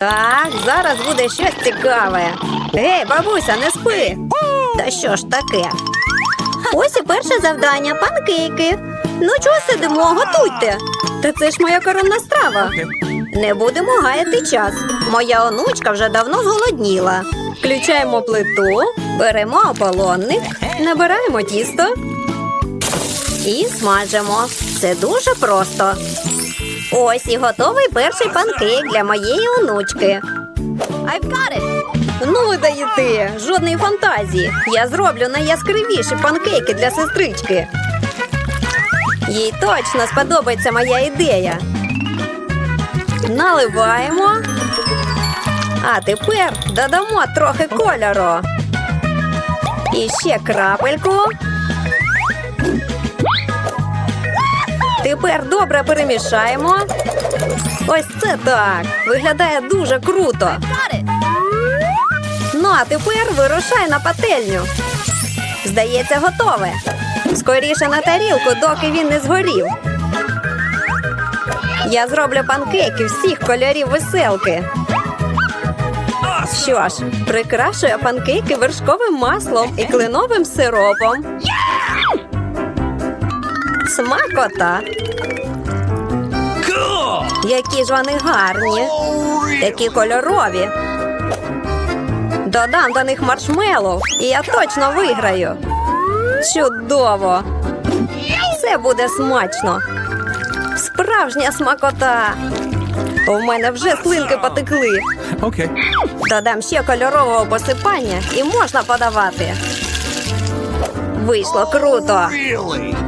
Так, зараз буде щось цікаве. Гей, бабуся, не спи. Та що ж таке? Ось і перше завдання панкейки. Ну чого сидимо, готуйте. Та це ж моя коронна страва. Не будемо гаяти час. Моя онучка вже давно зголодніла. Включаємо плиту, беремо ополонник, набираємо тісто і смажимо. Це дуже просто. Ось і готовий перший панкейк для моєї онучки. I've got it! Ну ви даєте, жодної фантазії. Я зроблю найяскравіші панкейки для сестрички. Їй точно сподобається моя ідея. Наливаємо. А тепер додамо трохи кольору. І ще крапельку. Тепер добре перемішаємо. Ось це так. Виглядає дуже круто. Ну, а тепер вирушай на пательню. Здається, готове. Скоріше на тарілку, доки він не згорів. Я зроблю панкейки всіх кольорів веселки. Що ж, прикрашую панкейки вершковим маслом і кленовим сиропом. Смакота. Які ж вони гарні, такі кольорові. Додам до них маршмеллоу, і я точно виграю. Чудово! Це буде смачно. Справжня смакота. У мене вже слинки потекли. Okay. Додам ще кольорового посипання і можна подавати. Вийшло круто. Really?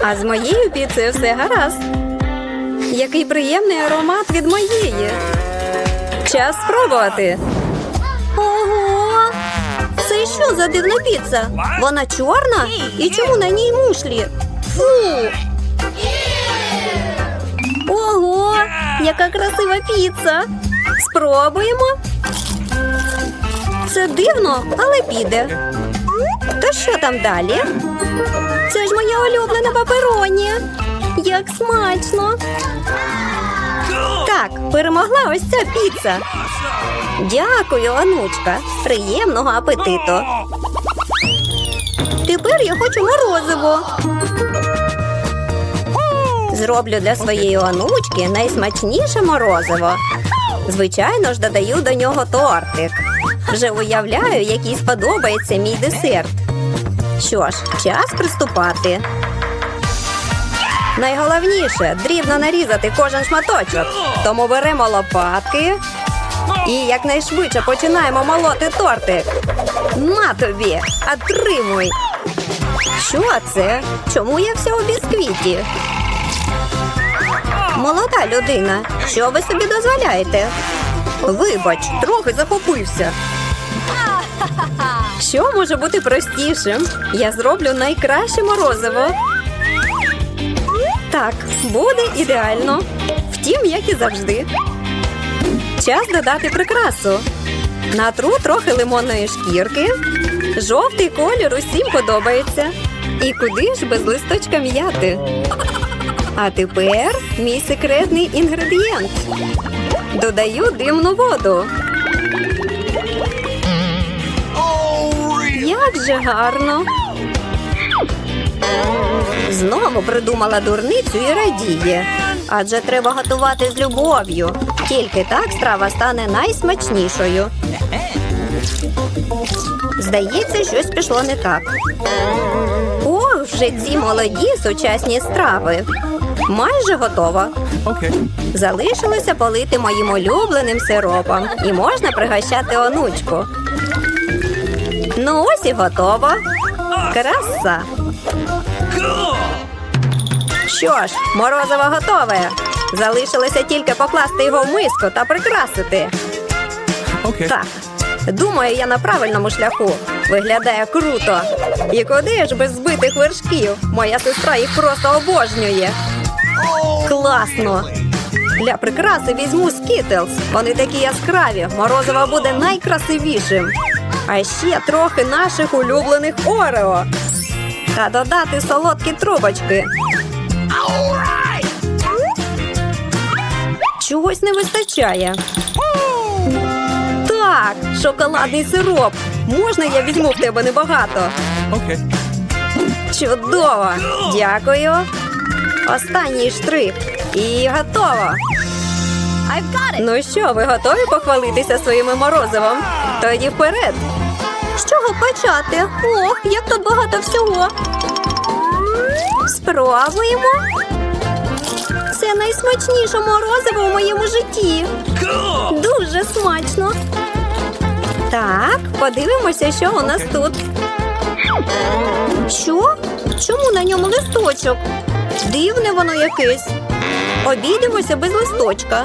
А з моєю піцею все гаразд. Який приємний аромат від моєї. Час спробувати. Ого! Це що за дивна піца? Вона чорна? І чому на ній мушлі? Фу! Ого! Яка красива піца! Спробуємо. Це дивно, але піде. То що там далі? Це ж моя улюблена папероні. Як смачно! Так, перемогла ось ця піца. Дякую, онучка. Приємного апетиту. Тепер я хочу морозиво. Зроблю для своєї онучки найсмачніше морозиво. Звичайно ж, додаю до нього тортик. Вже уявляю, який сподобається мій десерт. Що ж, час приступати. Найголовніше дрібно нарізати кожен шматочок. Тому беремо лопатки і якнайшвидше починаємо молоти тортик. На тобі, отримуй. Що це? Чому я вся у бісквіті? Молода людина, що ви собі дозволяєте? Вибач, трохи захопився. Що може бути простішим? Я зроблю найкраще морозиво. Так, буде ідеально. Втім, як і завжди. Час додати прикрасу. Натру трохи лимонної шкірки. Жовтий колір усім подобається. І куди ж без листочка м'яти? А тепер мій секретний інгредієнт. Додаю димну воду. Як же гарно. Знову придумала дурницю і радіє. Адже треба готувати з любов'ю. Тільки так страва стане найсмачнішою. Здається, щось пішло не так. Ох, вже ці молоді сучасні страви. Майже готова. Okay. Залишилося полити моїм улюбленим сиропом і можна пригощати онучку. Ну ось і готово. Краса. Що ж, морозиво готове. Залишилося тільки покласти його в миску та прикрасити. Okay. Так, думаю, я на правильному шляху. Виглядає круто. І куди ж без збитих вершків? Моя сестра їх просто обожнює. Класно! Для прикраси візьму скітлз. Вони такі яскраві. Морозиво буде найкрасивішим. А ще трохи наших улюблених Орео. Та додати солодкі трубочки. Чогось не вистачає. Так, шоколадний сироп. Можна я візьму в тебе небагато? Okay. Чудово! Дякую. Останній штрих. І готово. Ну що, ви готові похвалитися своїми морозивом? Тоді вперед. З чого почати? Ох, як тут багато всього. Спробуємо. Це найсмачніше морозиво в моєму житті. Дуже смачно. Так, подивимося, що у нас тут. Що? Чому на ньому листочок? Дивне воно якесь. Обійдемося без листочка.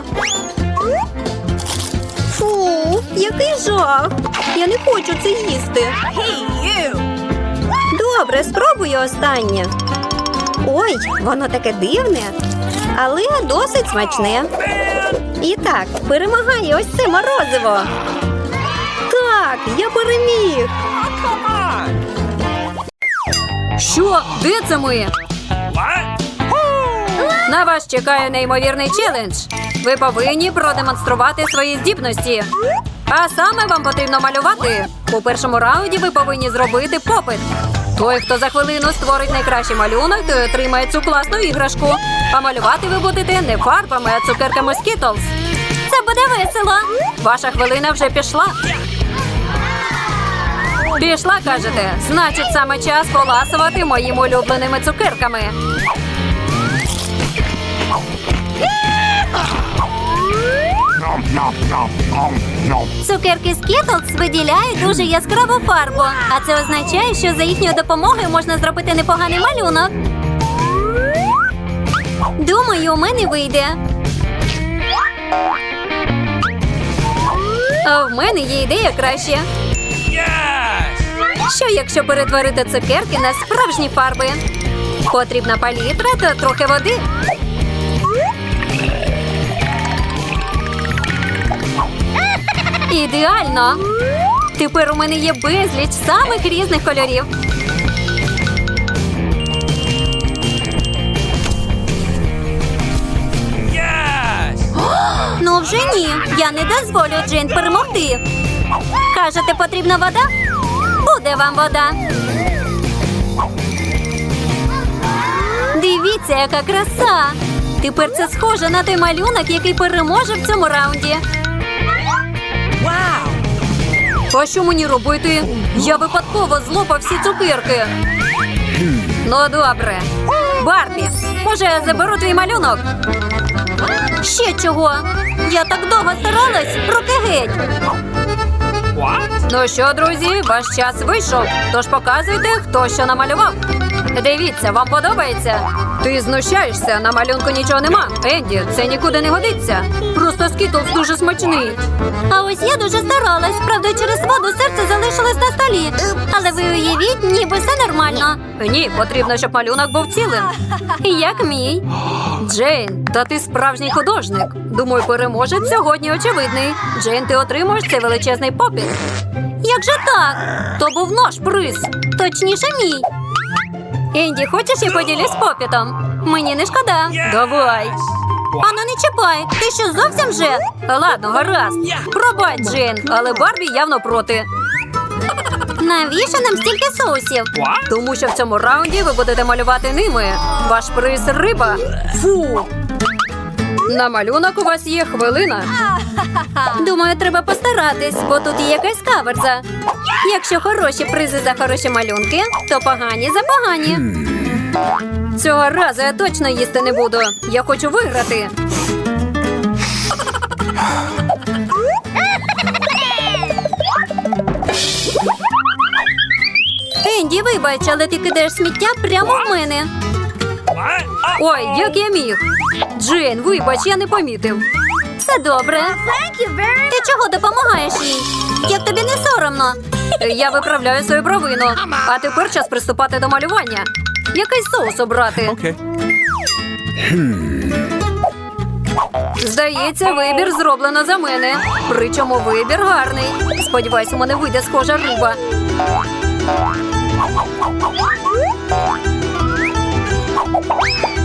Який жах. Я не хочу це їсти. Добре, спробую останнє. Ой, воно таке дивне, але досить смачне. І так, перемагає ось це морозиво. Так, я переміг. Що? Де це ми? На вас чекає неймовірний челендж. Ви повинні продемонструвати свої здібності. А саме вам потрібно малювати. У першому раунді ви повинні зробити попит. Той, хто за хвилину створить найкращий малюнок, той отримає цю класну іграшку. А малювати ви будете не фарбами, а цукерками Skittles. Це буде весело. Ваша хвилина вже пішла. Пішла, кажете. Значить, саме час поласувати моїми улюбленими цукерками. Цукерки Skittles виділяють дуже яскраву фарбу, а це означає, що за їхньою допомогою можна зробити непоганий малюнок. Думаю, у мене вийде. А в мене є ідея краще. Що якщо перетворити цукерки на справжні фарби? Потрібна палітра та трохи води. Ідеально! Тепер у мене є безліч самих різних кольорів. Yes! Ну вже ні. Я не дозволю Джейн перемогти. Кажете, потрібна вода? Буде вам вода. Дивіться, яка краса! Тепер це схоже на той малюнок, який переможе в цьому раунді. А що мені робити? Я випадково злопав всі цукерки. Ну, добре. Барбі, може, я заберу твій малюнок? Ще чого? Я так довго старалась, руки геть. Ну що, друзі, ваш час вийшов. Тож показуйте, хто що намалював. Дивіться, вам подобається? Ти знущаєшся, на малюнку нічого нема. Енді, це нікуди не годиться. Просто скітлс дуже смачний. А ось я дуже старалась. Правда, через воду серце залишилось на столі. Але ви уявіть, ніби все нормально. Ні, потрібно, щоб малюнок був цілим. Як мій. Джейн, та ти справжній художник. Думаю, переможець сьогодні очевидний. Джейн, ти отримуєш цей величезний попіт. Як же так? То був наш приз. Точніше, мій. Енді, хочеш я поділюсь попітом? Мені не шкода. Давай. Ану, не чіпай. Ти що зовсім вже? Ладно, гаразд. Пробач, Джейн, але Барбі явно проти. Навіщо нам стільки соусів? Тому що в цьому раунді ви будете малювати ними. Ваш приз риба. Фу. На малюнок у вас є хвилина. Думаю, треба постаратись, бо тут є якась каверза. Якщо хороші призи за хороші малюнки, то погані за погані. Цього разу я точно їсти не буду. Я хочу виграти. Енді, вибач, але ти кидаєш сміття прямо в мене. Ой, як я міг. Джейн, вибач, я не помітив. Все добре. Ти чого допомагаєш їй? Як тобі не соромно? Я виправляю свою провину. А тепер час приступати до малювання. Якийсь соус обрати. Здається, вибір зроблено за мене. Причому вибір гарний. Сподіваюсь, у мене вийде схожа риба.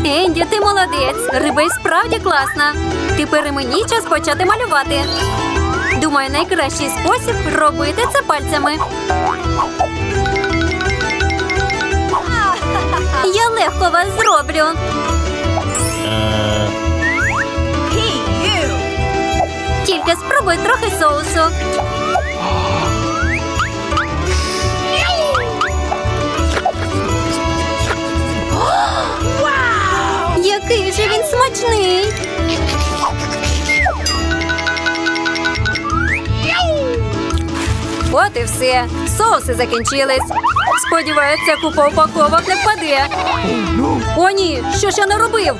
Енді, ти молодець. Риба і справді класна. Тепер і мені час почати малювати. Думаю, найкращий спосіб робити це пальцями. Я легко вас зроблю. Тільки спробуй трохи соусу. Який же він смачний. От і все. Соуси закінчились. Сподіваюся, купа упаковок не впаде. О, ні, що ж я наробив?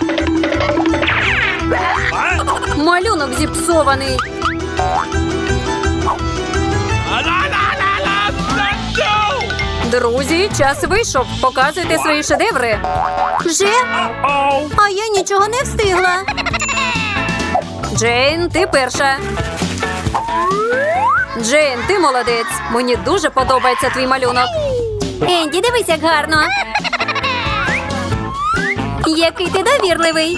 Малюнок зіпсований. Друзі, час вийшов. Показуйте свої шедеври. Вже? А я нічого не встигла. Джейн, ти перша. Джейн, ти молодець. Мені дуже подобається твій малюнок. Енді, дивись, як гарно. Який ти довірливий.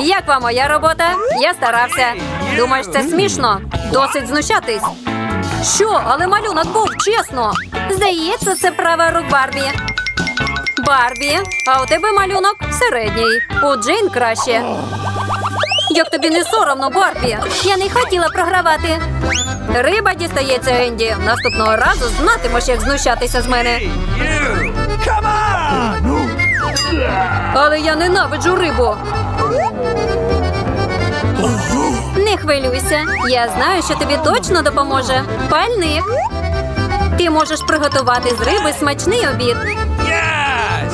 Як вам моя робота? Я старався. Думаєш, це смішно? Досить знущатись. Що, але малюнок був, чесно. Здається, це права рук Барбі. Барбі, а у тебе малюнок середній. У Джейн краще. Як тобі не соромно, Барбі? Я не хотіла програвати. Риба дістається Енді. Наступного разу знатимеш, як знущатися з мене. Але я ненавиджу рибу. Не хвилюйся. Я знаю, що тобі точно допоможе. Пальник. Ти можеш приготувати з риби смачний обід. Yes!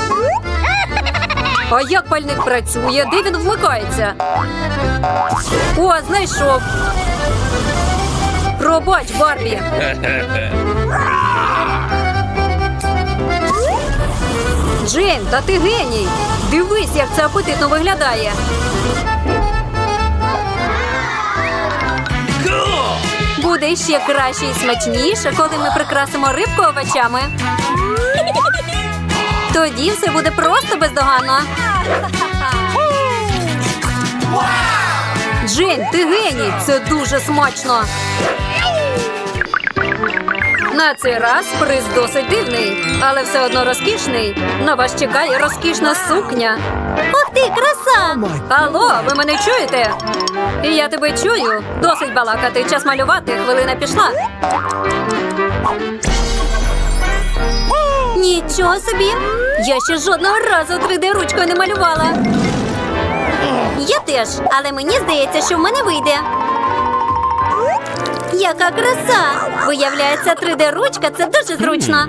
А як пальник працює? Де він вмикається? О, знайшов. Пробач, Барбі. Джейн, та ти геній. Дивись, як це апетитно виглядає. Буде ще краще і смачніше, коли ми прикрасимо рибку овочами. Тоді все буде просто бездоганно. Джейн, ти геній! Це дуже смачно. На цей раз приз досить дивний, але все одно розкішний. На вас чекає розкішна сукня. Ох ти, краса! Алло, ви мене чуєте? Я тебе чую. Досить балакати. Час малювати. Хвилина пішла. Нічого собі. Я ще жодного разу 3D ручкою не малювала. Я теж, але мені здається, що в мене вийде. Яка краса! Виявляється, 3D ручка це дуже зручно.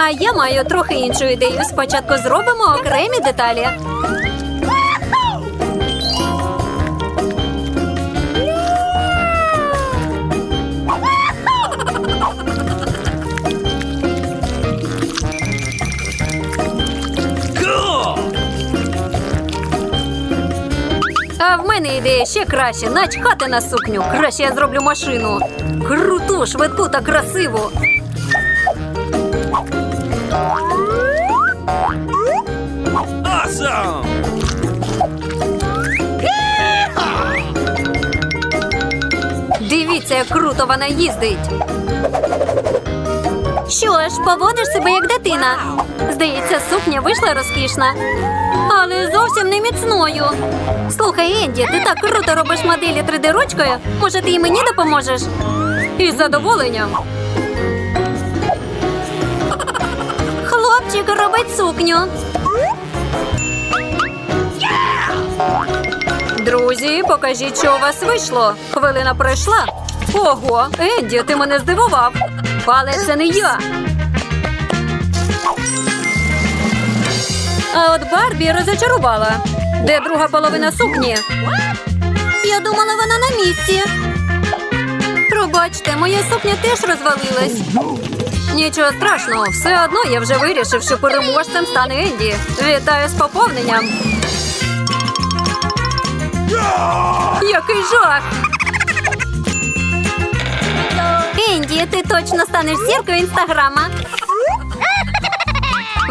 А я маю трохи іншу ідею. Спочатку зробимо окремі деталі. Мене ідея ще краще. Начхати на сукню. Краще я зроблю машину. Круту, швидку та красиву. Awesome! Дивіться, як круто вона їздить. Що ж, поводиш себе як дитина. Здається, сукня вийшла розкішна, але зовсім не міцною. Слухай, Енді, ти так круто робиш моделі 3D ручкою. Може, ти і мені допоможеш? Із задоволенням. Хлопчик робить сукню. Друзі, покажіть, що у вас вийшло. Хвилина пройшла. Ого, Енді, ти мене здивував. Але це не я. А от Барбі розочарувала. Де друга половина сукні? Я думала, вона на місці. Пробачте, моя сукня теж розвалилась. Нічого страшного, все одно я вже вирішив, що переможцем стане Енді. Вітаю з поповненням. Який жах! Енді, ти точно станеш зіркою інстаграма.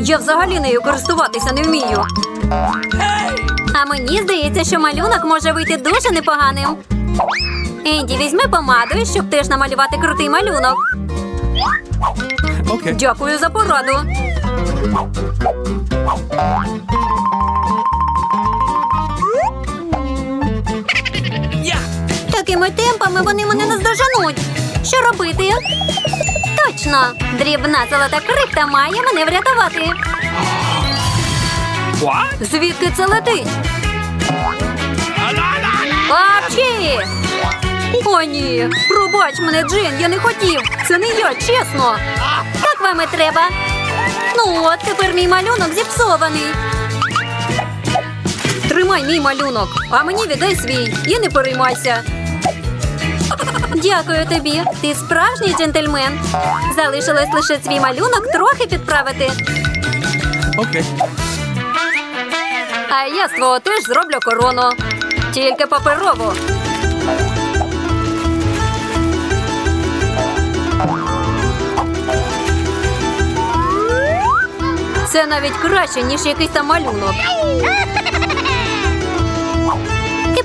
Я взагалі нею користуватися не вмію. А мені здається, що малюнок може вийти дуже непоганим. Енді, візьми помаду, щоб теж намалювати крутий малюнок. Okay. Дякую за пораду. Yeah! Такими темпами вони мене наздоженуть. Що робити? Точно, дрібна золота крихта має мене врятувати. What? Звідки це летить? Апчі! О, ні! Пробач мене, Джин, я не хотів! Це не я, чесно! Як вам і треба? Ну от, тепер мій малюнок зіпсований. Тримай мій малюнок, а мені віддай свій і не переймайся. Дякую тобі. Ти справжній джентльмен. Залишилось лише свій малюнок трохи підправити. Okay. А я з твого теж зроблю корону. Тільки паперову. Це навіть краще, ніж якийсь там малюнок.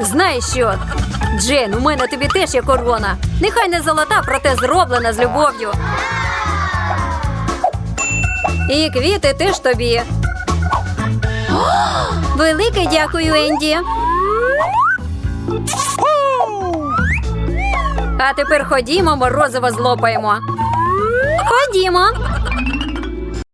Знаєш що? Джейн, у мене тобі теж є корона. Нехай не золота, проте зроблена з любов'ю. І квіти теж тобі. Велике дякую, Енді. А тепер ходімо, морозиво злопаємо. Ходімо.